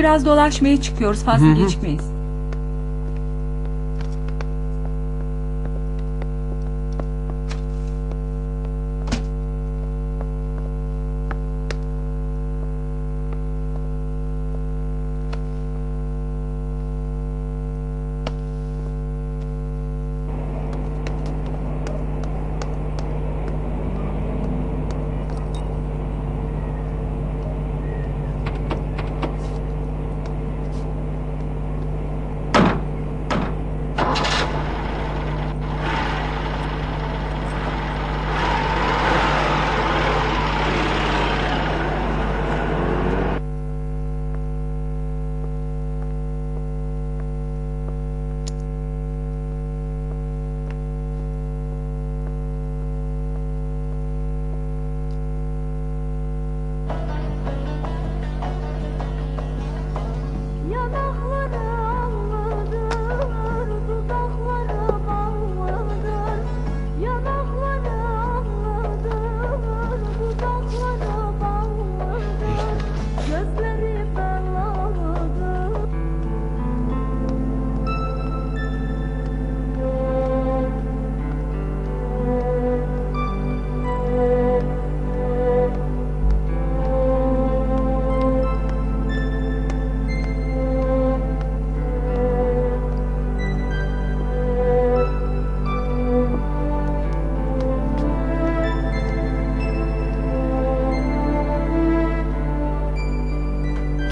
biraz dolaşmaya çıkıyoruz. Fazla Hı hı. gecikmeyiz.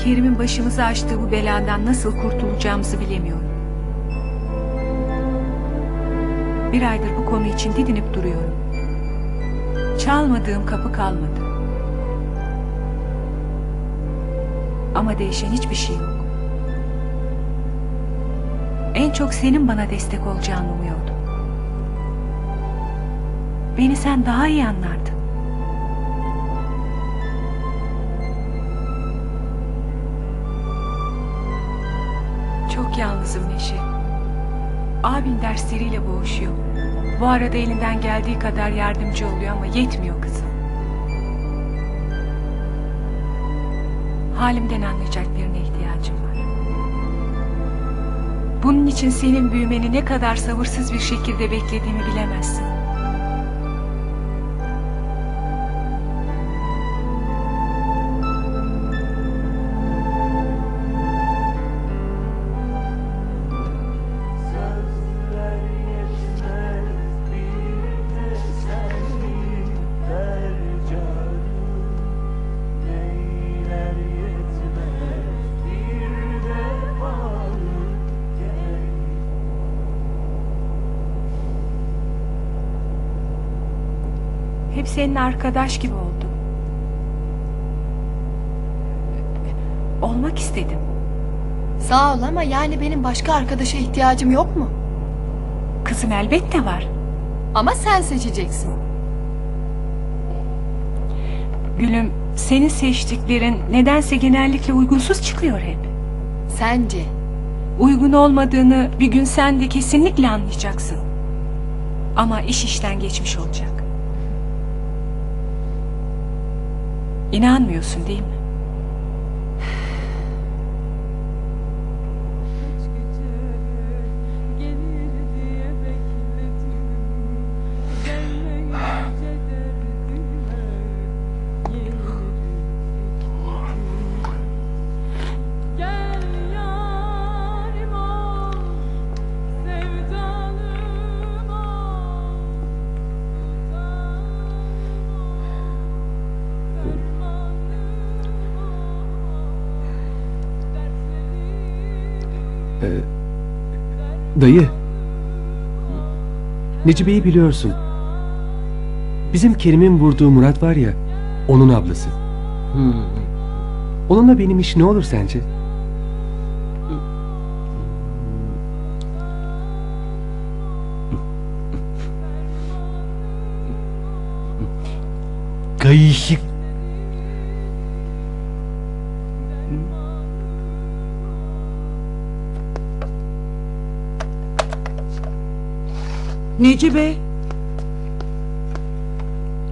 Kerim'in başımıza açtığı bu beladan nasıl kurtulacağımızı bilemiyorum. Bir aydır bu konu için didinip duruyorum. Çalmadığım kapı kalmadı. Ama değişen hiçbir şey yok. En çok senin bana destek olacağını umuyordum. Beni sen daha iyi anlardın. Yalnızım Neşe. Abin dersleriyle boğuşuyor. Bu arada elinden geldiği kadar yardımcı oluyor ama yetmiyor kızım. Halimden anlayacak birine ihtiyacım var. Bunun için senin büyümeni ne kadar sabırsız bir şekilde beklediğimi bilemezsin. Senin arkadaş gibi oldum. Olmak istedim. Sağ ol ama yani benim başka arkadaşa ihtiyacım yok mu? Kızım elbette var. Ama sen seçeceksin. Gülüm, senin seçtiklerin nedense genellikle uygunsuz çıkıyor hep. Sence? Uygun olmadığını bir gün sen de kesinlikle anlayacaksın. Ama iş işten geçmiş olacak. İnanmıyorsun değil mi? Ee, dayı. Necibe'yi biliyorsun. Bizim Kerim'in vurduğu Murat var ya, onun ablası. Onunla benim iş ne olur sence? Kayışık. Necibe.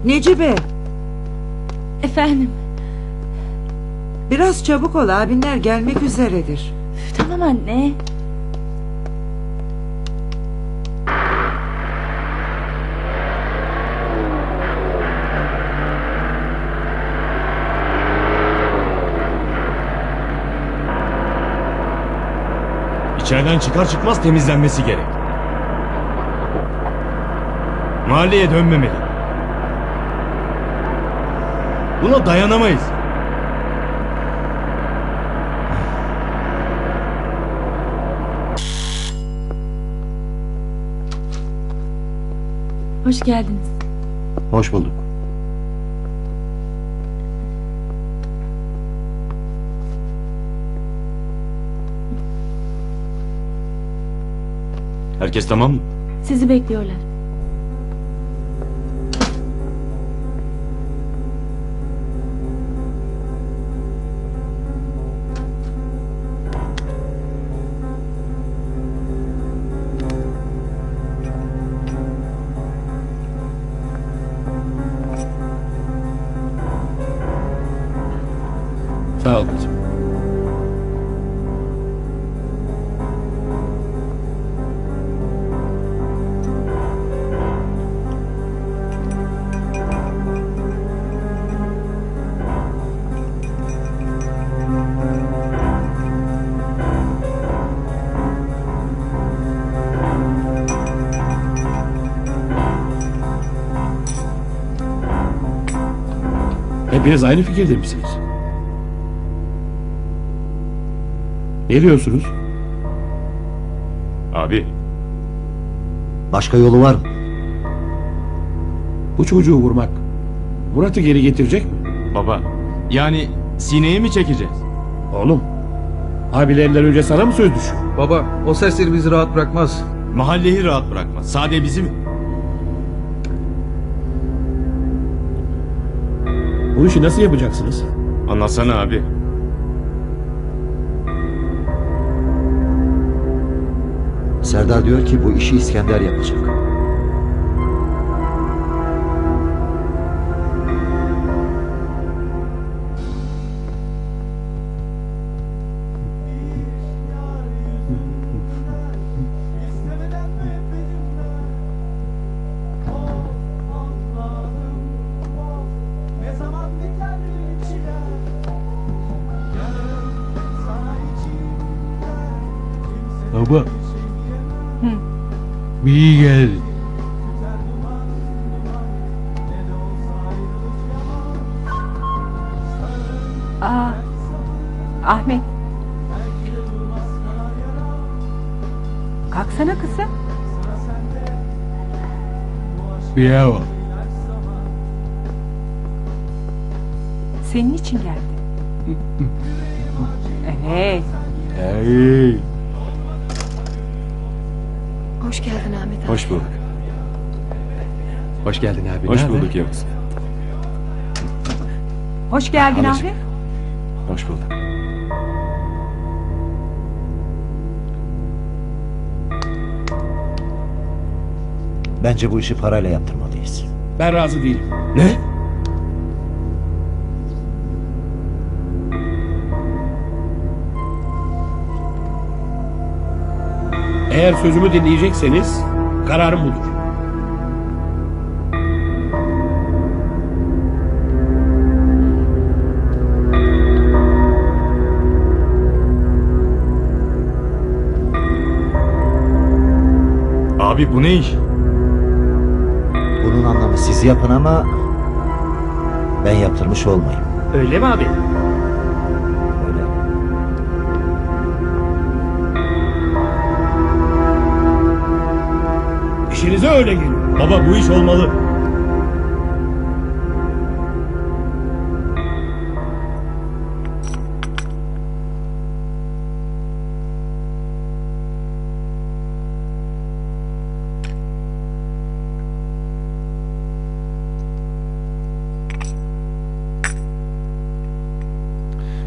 Necibe. Efendim. Biraz çabuk ol abinler gelmek üzeredir. Üf, Tamam anne. İçeriden çıkar çıkmaz temizlenmesi gerek. Mahalleye dönmemeli. Buna dayanamayız. Hoş geldiniz. Hoş bulduk. Herkes tamam mı? Sizi bekliyorlar. Sağ ol kızım. Hepiniz aynı fikirde misiniz? Ne diyorsunuz? Abi Başka yolu var mı? Bu çocuğu vurmak Murat'ı geri getirecek mi? baba yani sineye mi çekeceğiz? Oğlum abilerinden önce sana mı söz düşüyor? Baba o serseri bizi rahat bırakmaz. Mahalleyi rahat bırakmaz. Sade bizi mi? Bu işi nasıl yapacaksınız? Anlatsana abi. Serdar diyor ki bu işi İskender yapacak. Olsa ayrılık yaman Aa, Ahmet. Kalksana kızım. Bravo. Senin için geldi. Evet. Hey. Hoş geldin Ahmet abi. Hoş bulduk. Hoş geldin abi. Hoş bulduk Yavuz. Hoş geldin Halacığım. abi. Hoş bulduk. Bence bu işi parayla yaptırmalıyız. Ben razı değilim. Ne? Eğer sözümü dinleyecekseniz kararım budur. Abi bu ne iş? Bunun anlamı siz yapın ama ben yaptırmış olmayayım. Öyle mi abi? İşinize öyle geliyor. Baba bu iş olmalı.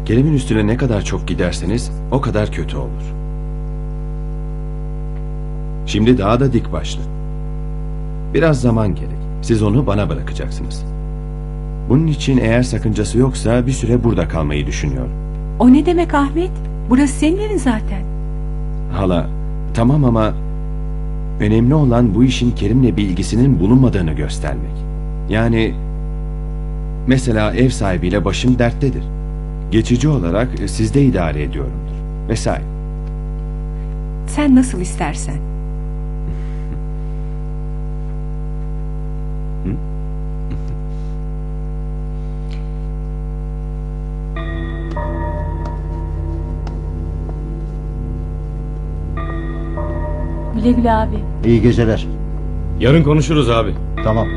Gelimin üstüne ne kadar çok giderseniz o kadar kötü olur. Şimdi daha da dik başlı. Biraz zaman gerek. Siz onu bana bırakacaksınız. Bunun için eğer sakıncası yoksa bir süre burada kalmayı düşünüyor. O ne demek Ahmet? Burası senin evin zaten. Hala, tamam ama önemli olan bu işin Kerim'le bir ilgisinin bulunmadığını göstermek. Yani mesela ev sahibiyle başım derttedir. Geçici olarak sizde idare ediyorumdur. Vesaire. Sen nasıl istersen. Güle güle abi. İyi geceler. Yarın konuşuruz abi. Tamam.